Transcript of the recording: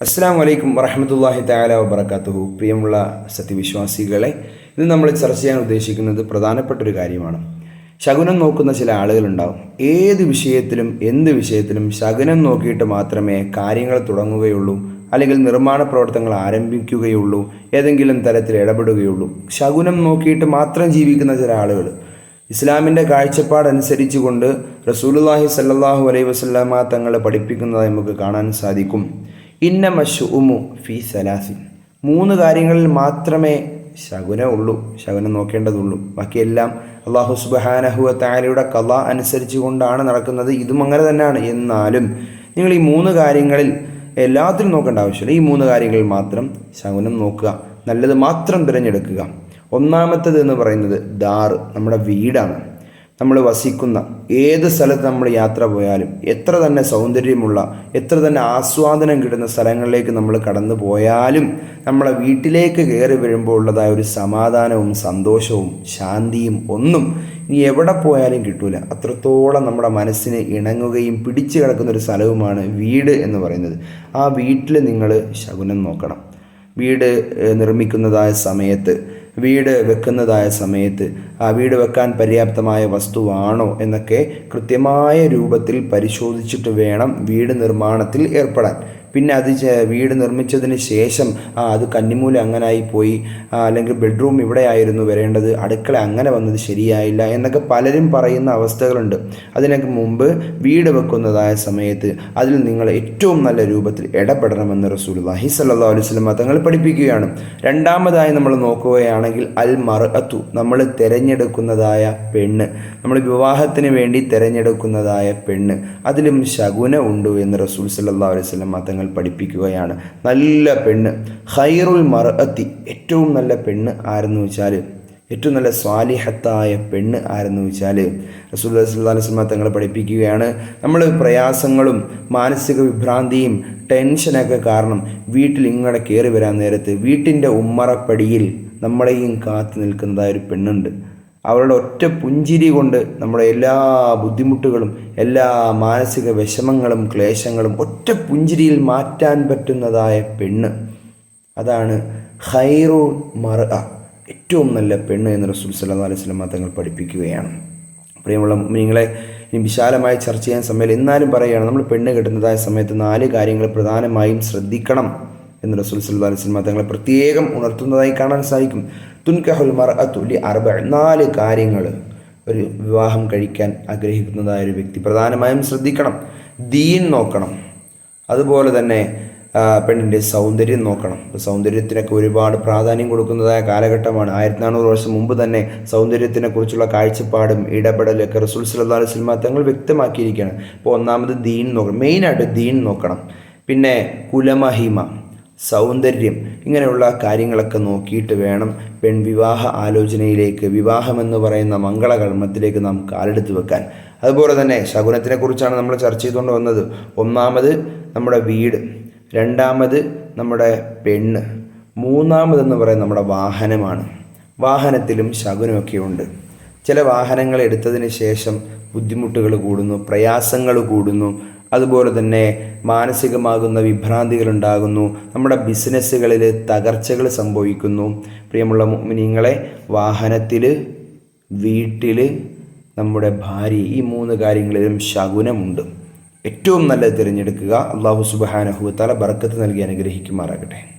അസ്സാം വലൈക്കും വറഹമത്തല്ലാഹി താല വബർക്കാത്തുഹു പ്രിയമുള്ള സത്യവിശ്വാസികളെ ഇന്ന് നമ്മൾ ചർച്ച ചെയ്യാൻ ഉദ്ദേശിക്കുന്നത് പ്രധാനപ്പെട്ട ഒരു കാര്യമാണ്. ശകുനം നോക്കുന്ന ചില ആളുകളുണ്ടാവും. ഏത് വിഷയത്തിലും എന്ത് വിഷയത്തിലും ശകുനം നോക്കിയിട്ട് മാത്രമേ കാര്യങ്ങൾ തുടങ്ങുകയുള്ളൂ അല്ലെങ്കിൽ നിർമ്മാണ പ്രവർത്തനങ്ങൾ ആരംഭിക്കുകയുള്ളൂ ഏതെങ്കിലും തരത്തിൽ ഇടപെടുകയുള്ളൂ. ശകുനം നോക്കിയിട്ട് മാത്രം ജീവിക്കുന്ന ചില ആളുകൾ. ഇസ്ലാമിന്റെ കാഴ്ചപ്പാടനുസരിച്ച് കൊണ്ട് റസൂലുല്ലാഹി സല്ലാഹു അലൈഹി വസ്ലാമ തങ്ങളെ പഠിപ്പിക്കുന്നതായി നമുക്ക് കാണാൻ സാധിക്കും. ഇന്ന മഷുഉമു ഫി സലാസിൻ മൂന്ന് കാര്യങ്ങളിൽ മാത്രമേ ശകുനം ഉള്ളൂ ശകുനം നോക്കേണ്ടതുള്ളൂ. ബാക്കിയെല്ലാം അള്ളാഹു സുബാനഹുവ താലയുടെ കഥ അനുസരിച്ച് കൊണ്ടാണ് നടക്കുന്നത്. ഇതും അങ്ങനെ തന്നെയാണ്. എന്നാലും നിങ്ങൾ ഈ മൂന്ന് കാര്യങ്ങളിൽ എല്ലാത്തിലും നോക്കേണ്ട ആവശ്യമില്ല. ഈ മൂന്ന് കാര്യങ്ങളിൽ മാത്രം ശകുനം നോക്കുക. നല്ലത് മാത്രം തിരഞ്ഞെടുക്കുക. ഒന്നാമത്തത് എന്ന് പറയുന്നത് ദാർ നമ്മുടെ വീടാണ്. നമ്മൾ വസിക്കുന്ന ഏത് സ്ഥലത്ത് നമ്മൾ യാത്ര പോയാലും എത്ര തന്നെ സൗന്ദര്യമുള്ള എത്ര തന്നെ ആസ്വാദനം കിട്ടുന്ന സ്ഥലങ്ങളിലേക്ക് നമ്മൾ കടന്നു പോയാലും നമ്മളെ വീട്ടിലേക്ക് കയറി വരുമ്പോൾ ഉള്ളതായ ഒരു സമാധാനവും സന്തോഷവും ശാന്തിയും ഒന്നും ഇനി എവിടെ പോയാലും കിട്ടൂല. അത്രത്തോളം നമ്മുടെ മനസ്സിന് ഇണങ്ങുകയും പിടിച്ചു കിടക്കുന്ന ഒരു സ്ഥലവുമാണ് വീട് എന്ന് പറയുന്നത്. ആ വീട്ടിൽ നിങ്ങൾ ശകുനം നോക്കണം. വീട് നിർമ്മിക്കുന്നതായ സമയത്ത് വീട് വെക്കുന്നതായ സമയത്ത് ആ വീട് വെക്കാൻ പര്യാപ്തമായ വസ്തുവാണോ എന്നൊക്കെ കൃത്യമായ രൂപത്തിൽ പരിശോധിച്ചിട്ട് വേണം വീട് നിർമ്മാണത്തിൽ ഏർപ്പെടാൻ. പിന്നെ അത് വീട് നിർമ്മിച്ചതിന് ശേഷം അത് കന്നിമൂല അങ്ങനായി പോയി അല്ലെങ്കിൽ ബെഡ്റൂം ഇവിടെ ആയിരുന്നു വരേണ്ടത് അടുക്കള അങ്ങനെ വന്നത് ശരിയായില്ല എന്നൊക്കെ പലരും പറയുന്ന അവസ്ഥകളുണ്ട്. അതിനൊക്കെ മുമ്പ് വീട് വെക്കുന്നതായ സമയത്ത് അതിൽ നിങ്ങൾ ഏറ്റവും നല്ല രൂപത്തിൽ ഇടപെടണമെന്ന് റസൂൽ വാഹി സല്ലാ അലൈഹി സ്വലമ തങ്ങൾ പഠിപ്പിക്കുകയാണ്. രണ്ടാമതായി നമ്മൾ നോക്കുകയാണെങ്കിൽ അൽ മറഅത്തു നമ്മൾ തിരഞ്ഞെടുക്കുന്നതായ പെണ്ണ്. നമ്മൾ വിവാഹത്തിന് വേണ്ടി തിരഞ്ഞെടുക്കുന്നതായ പെണ്ണ്. അതിലും ശകുന ഉണ്ട് എന്ന് റസൂൽ സല്ലാ അലൈഹി സ്വലമ തങ്ങൾ പഠിപ്പിക്കുകയാണ്. നല്ല പെണ്ണ്. ഹൈറുൽ മറഅത്തി ഏറ്റവും നല്ല പെണ്ണ് ആരെന്ന് വെച്ചാൽ ഏറ്റവും നല്ല സ്വാലിഹത്തായ പെണ്ണ് ആരെന്ന് വെച്ചാൽ റസൂൽ അലൈഹി തങ്ങൾ പഠിപ്പിക്കുകയാണ്. നമ്മൾ പ്രയാസങ്ങളും മാനസിക വിഭ്രാന്തിയും ടെൻഷനൊക്കെ കാരണം വീട്ടിൽ ഇങ്ങടെ കയറി വരാൻ നേരത്ത് വീട്ടിന്റെ ഉമ്മറപ്പടിയിൽ നമ്മളെയും കാത്തു നിൽക്കുന്നതായ ഒരു പെണ്ണുണ്ട്. അവരുടെ ഒറ്റ പുഞ്ചിരി കൊണ്ട് നമ്മുടെ എല്ലാ ബുദ്ധിമുട്ടുകളും എല്ലാ മാനസിക വിഷമങ്ങളും ക്ലേശങ്ങളും ഒറ്റ പുഞ്ചിരിയിൽ മാറ്റാൻ പറ്റുന്നതായ പെണ്ണ്. അതാണ് ഹൈറു മറ ഏറ്റവും നല്ല പെണ്ണ് എന്ന് റസൂൽ സല്ലാ അലൈഹി സ്വലമ തങ്ങൾ പഠിപ്പിക്കുകയാണ്. പ്രിയമുള്ള നിങ്ങളെ ഇനി വിശാലമായി ചർച്ച ചെയ്യാൻ സമയത്ത് എന്നാലും പറയുകയാണ് നമ്മൾ പെണ്ണ് കെട്ടുന്നതായ സമയത്ത് നാല് കാര്യങ്ങൾ പ്രധാനമായും ശ്രദ്ധിക്കണം. എന്ന് റസൂൽ സല്ലാ സ്വലമ തങ്ങളെ പ്രത്യേകം ഉണർത്തുന്നതായി കാണാൻ സാധിക്കും. തുൻകഹുൽ മർ അത്തുലി അർബ നാല് കാര്യങ്ങൾ ഒരു വിവാഹം കഴിക്കാൻ ആഗ്രഹിക്കുന്നതായ ഒരു വ്യക്തി പ്രധാനമായും ശ്രദ്ധിക്കണം. ദീൻ നോക്കണം. അതുപോലെ തന്നെ പെണ്ണിന്റെ സൗന്ദര്യം നോക്കണം. സൗന്ദര്യത്തിനൊക്കെ ഒരുപാട് പ്രാധാന്യം കൊടുക്കുന്നതായ കാലഘട്ടമാണ്. ആയിരത്തി നാനൂറ് വർഷം മുമ്പ് തന്നെ സൗന്ദര്യത്തിനെ കുറിച്ചുള്ള കാഴ്ചപ്പാടും ഇടപെടലൊക്കെ റസൂൽ സല്ലാ സിനിമ തങ്ങൾ വ്യക്തമാക്കിയിരിക്കുകയാണ്. ഇപ്പോൾ ഒന്നാമത് ദീൻ നോക്കണം. മെയിനായിട്ട് ദീൻ നോക്കണം. പിന്നെ കുലമഹിമ. സൗന്ദര്യം ഇങ്ങനെയുള്ള കാര്യങ്ങളൊക്കെ നോക്കിയിട്ട് വേണം പെൺവിവാഹ ആലോചനയിലേക്ക് വിവാഹമെന്ന് പറയുന്ന മംഗളകർമ്മത്തിലേക്ക് നാം കാലെടുത്ത് വെക്കാൻ. അതുപോലെ തന്നെ ശകുനത്തിനെക്കുറിച്ചാണ് നമ്മൾ ചർച്ച ചെയ്തുകൊണ്ട് വന്നത്. ഒന്നാമത് നമ്മുടെ വീട് രണ്ടാമത് നമ്മുടെ പെണ്ണ് മൂന്നാമതെന്ന് പറയുന്നത് നമ്മുടെ വാഹനമാണ്. വാഹനത്തിലും ശകുനമൊക്കെ ഉണ്ട്. ചില വാഹനങ്ങൾ എടുത്തതിന് ശേഷം ബുദ്ധിമുട്ടുകൾ കൂടുന്നു പ്രയാസങ്ങൾ കൂടുന്നു അതുപോലെ തന്നെ മാനസികമാകുന്ന വിഭ്രാന്തികൾ ഉണ്ടാകുന്നു നമ്മുടെ ബിസിനസ്സുകളിൽ തകർച്ചകൾ സംഭവിക്കുന്നു. പ്രിയമുള്ള നിങ്ങളെ വാഹനത്തിൽ വീട്ടിൽ നമ്മുടെ ഭാര്യ ഈ മൂന്ന് കാര്യങ്ങളിലും ശകുനമുണ്ട്. ഏറ്റവും നല്ലത് തിരഞ്ഞെടുക്കുക. അള്ളാഹു സുബാനഹുത്താല ബർക്കത്ത് നൽകി അനുഗ്രഹിക്കുമാറാകട്ടെ.